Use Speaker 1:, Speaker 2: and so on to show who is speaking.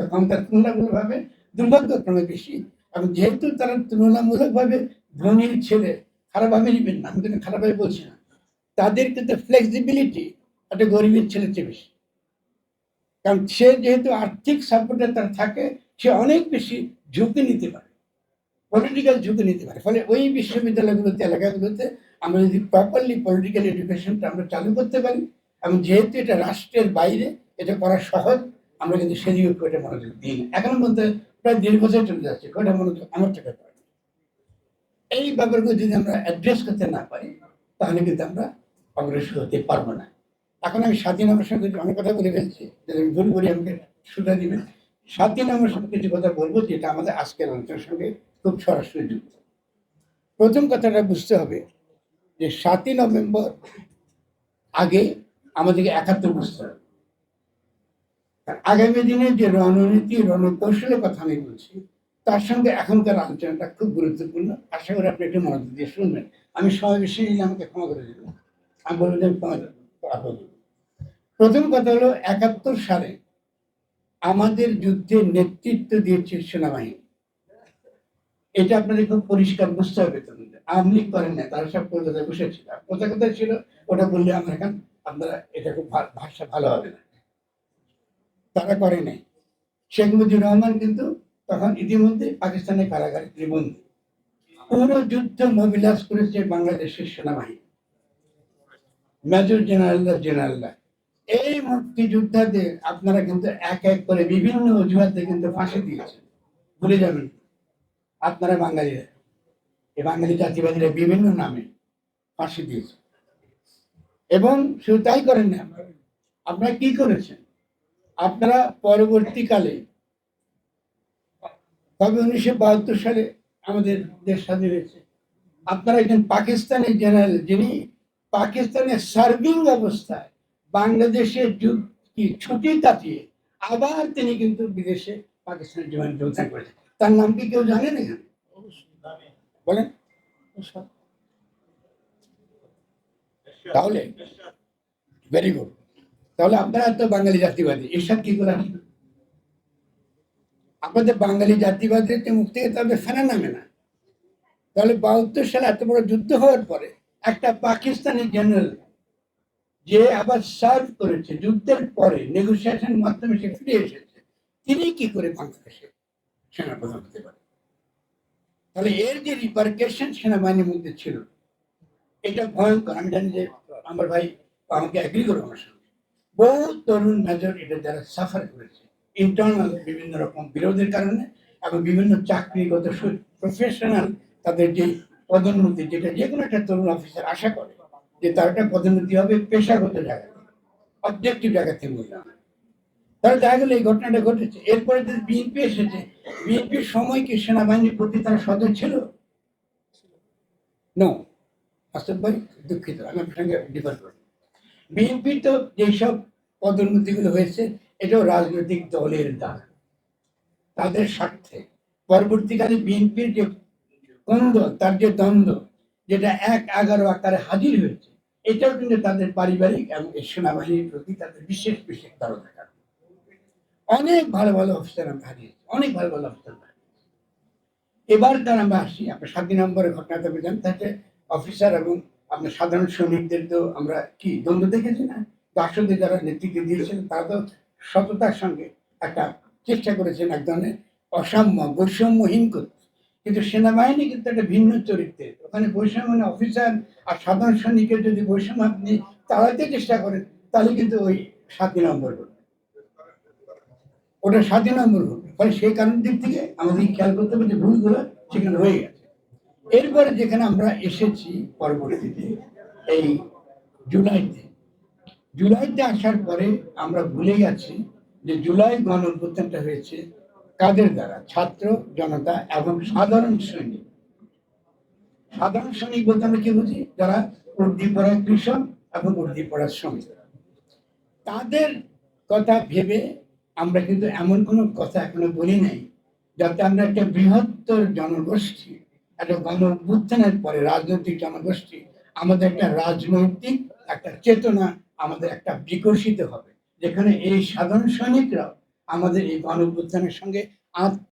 Speaker 1: তখন তার তুলনামূলকভাবে দুর্ভাগ্যক্রমে বেশি। এবং যেহেতু তারা তুলনামূলকভাবে ধনীর ছেলে খারাপভাবে নেবেন না, আমি কিন্তু খারাপভাবে বলছি না। তাদের কিন্তু ফ্লেক্সিবিলিটি একটা গরিবের ছেলের চেয়ে বেশি। কারণ সে যেহেতু আর্থিক সাপোর্টে তার থাকে, সে অনেক বেশি ঝুঁকি নিতে পারে। পলিটিক্যাল ঝুঁকি নিতে পারে। ফলে ওই বিশ্ববিদ্যালয়গুলোতে, এলাকাগুলোতে আমরা যদি প্রপারলি পলিটিক্যাল এডুকেশনটা আমরা চালু করতে পারি, এবং যেহেতু এটা রাষ্ট্রের বাইরে, এটা করা সহজ আমরা কিন্তু সেদিকে একটা মনোযোগ দিই না। এখনও মধ্যে প্রায় দেড় বছর চলে যাচ্ছে একটা মনোযোগ আমার চোখে পড়ে। এই ব্যাপারগুলো যদি আমরা অ্যাড্রেস করতে না পারি, তাহলে কিন্তু আমরা অগ্রসর হতে পারব না। এখন আমি স্বাধীন আমার সঙ্গে অনেক কথা বলে ফেলছি, যদি আমি ভুল করি আমাকে সুবিধা দিবেন। স্বাধীন আমার সঙ্গে কিছু কথা বলব, যেটা আমাদের আজকের আলোচনার সঙ্গে খুব সরাসরি যুক্ত। প্রথম কথাটা বুঝতে হবে যে সাতই নভেম্বর আগে আমাদেরকে একাত্তর বুঝতে হবে আগামী দিনে যে রণনীতি, রণকৌশলের কথা আমি বলছি, তার সঙ্গে এখনকার আলোচনাটা খুব গুরুত্বপূর্ণ। আশা করি আপনি একটু মনোযোগ দিয়ে শুনবেন। আমি সময় বেশি নিলে আমাকে ক্ষমা করে দেবেন। আমি বলব ক্ষমা প্রথম কথা হলো, একাত্তর সালে আমাদের যুদ্ধে নেতৃত্ব দিয়েছে সেনাবাহিনী। এটা আপনাদের খুব পরিষ্কার বুঝতে হবে তখন আওয়ামী লীগ করেন না তারা সব কলকাতায় বসেছিল। কোথায় কোথায় ছিল, ওটা বললে আমার এখন আপনারা এটা খুব ভাষা ভালো হবে না। তারা করে নাই। শেখ মুজিবুর রহমান কিন্তু তখন ইতিমধ্যে পাকিস্তানের কারাগারে ত্রিবন্দী। পুরো যুদ্ধ মোবিলাস করেছে বাংলাদেশের সেনাবাহিনী। মেজর জেনারেলরা জেনারেলরা। এই মুক্তিযোদ্ধাদের আপনারা কিন্তু এক এক করে বিভিন্ন অজুহাতে কিন্তু ফাঁসি দিয়েছেন। ভুলে যাবেন। আপনারা বাঙালিরা এই বাঙালি জাতিবাদীরা বিভিন্ন নামে ফাঁসি দিয়েছে। এবং শুধু তাই করেন না, আপনারা কি করেছেন? আপনারা পরবর্তীকালে তবে উনিশশো বাহাত্তর সালে আমাদের দেশ স্বাধীন হয়েছে। আপনারা একজন পাকিস্তানের জেনারেল, যিনি পাকিস্তানের সার্ভিং অবস্থায় বাংলাদেশের কি ছুটি কাটিয়ে আবার তিনি কিন্তু বিদেশে পাকিস্তানের জীবন যোগদান করেছেন। তার নাম কি কেউ জানেন এখানে? বলেন। তাহলে ভেরি গুড তাহলে আপনারা তো বাঙালি জাতিবাদী। এসব কি করে আসবে? আপনাদের বাঙালি জাতিবাদের যে মুক্তি তাদের ফেরা নামে না। তাহলে বাহাত্তর সালে এত বড় যুদ্ধ হওয়ার পরে একটা পাকিস্তানি জেনারেল যে আবার সার্ভ করেছে, যুদ্ধের পরে নেগোসিয়েশন মাধ্যমে সে ফিরে এসেছে, তিনি কি করে বাংলাদেশে সেনাপ্রধান হতে পারে? তাহলে এর যে রিপার্কেশন সেনাবাহিনীর মধ্যে ছিল, এটা ভয়ঙ্কর। আমি জানি যে আমার ভাই আমাকে অ্যাগ্রি করবে আমার সঙ্গে বহু তরুণ মেজর এটা যারা সাফার করেছে। ইন্টারনাল বিভিন্ন রকম বিরোধের কারণে এবং বিভিন্ন চাকরিগত প্রফেশনাল তাদের যে পদোন্নতি, যেটা যে কোনো একটা তরুণ অফিসার আশা করে যে তার একটা পদোন্নতি হবে পেশাগত জায়গা অবজেক্টিভ জায়গা থেকে বললাম তাহলে দেখা গেলো এই ঘটনাটা ঘটেছে। এরপরে যদি বিএনপি এসেছে বিএনপির সময় কি সেনাবাহিনীর প্রতি তার সদয় ছিল? নো ভাই দুঃখিত, আমি আপনার সঙ্গে ডিফার করি বিএনপি তো যেসব পদোন্নতিগুলো হয়েছে, এটাও রাজনৈতিক দলের দান। তাদের স্বার্থে। পরবর্তীকালে বিএনপির যে দ্বন্দ্ব, তার যে দ্বন্দ্ব, যেটা এক এগারো আকারে হাজির হয়েছে, এটাও কিন্তু তাদের পারিবারিক এবং সেনাবাহিনীর প্রতি তাদের বিশেষ বিশেষ ধারণা কারণ। অনেক ভালো ভালো অফিসার আমরা হারিয়েছি, অনেক ভালো ভালো অফিসার। এবার তার আমরা আসি আপনার সাত নম্বরের ঘটনাটা বুঝলাম তাতে অফিসার এবং আপনার সাধারণ সৈনিকদের তো আমরা কি, দ্বন্দ্ব দেখেছি না? দাসদের যারা নেতৃত্ব দিয়েছেন তারা সততার সঙ্গে একটা চেষ্টা করেছেন এক ধরনের অসাম্য, বৈষম্যহীন করতে। কিন্তু সেনাবাহিনী কিন্তু একটা ভিন্ন চরিত্রের ওখানে বৈষম্য অফিসার আর সাধারণ সৈনিকের যদি বৈষম্য আপনি তাড়াতে চেষ্টা করেন, তাহলে কিন্তু ওই সাত নম্বর হবে। ওটা সাত নম্বর হবে। ফলে সেই কারণ দিক থেকে আমাদের খেয়াল করতে হবে যে ভুলগুলো সেখানে হয়ে গেছে। এরপরে যেখানে আমরা এসেছি পরবর্তীতে, এই জুলাইতে জুলাইতে আসার পরে আমরা ভুলে গেছি যে জুলাই গণ অভ্যুত্থানটা হয়েছে কাদের দ্বারা? ছাত্র, জনতা এবং সাধারণ শ্রেণি সাধারণ সৈনিক বলতে আমরা কি বুঝি? যারা উর্দি পড়া কৃষক এবং উর্দি পড়া শ্রমিক। তাদের কথা ভেবে আমরা কিন্তু এমন কোনো কথা এখনও বলি নাই, যাতে আমরা একটা বৃহত্তর জনগোষ্ঠী, একটা গণ পরে রাজনৈতিক জনগোষ্ঠী, আমাদের একটা রাজনৈতিক একটা চেতনা আমাদের একটা বিকশিত হবে। যেখানে এই সাধারণ সৈনিকরাও আমাদের এই গণ সঙ্গে আত্ম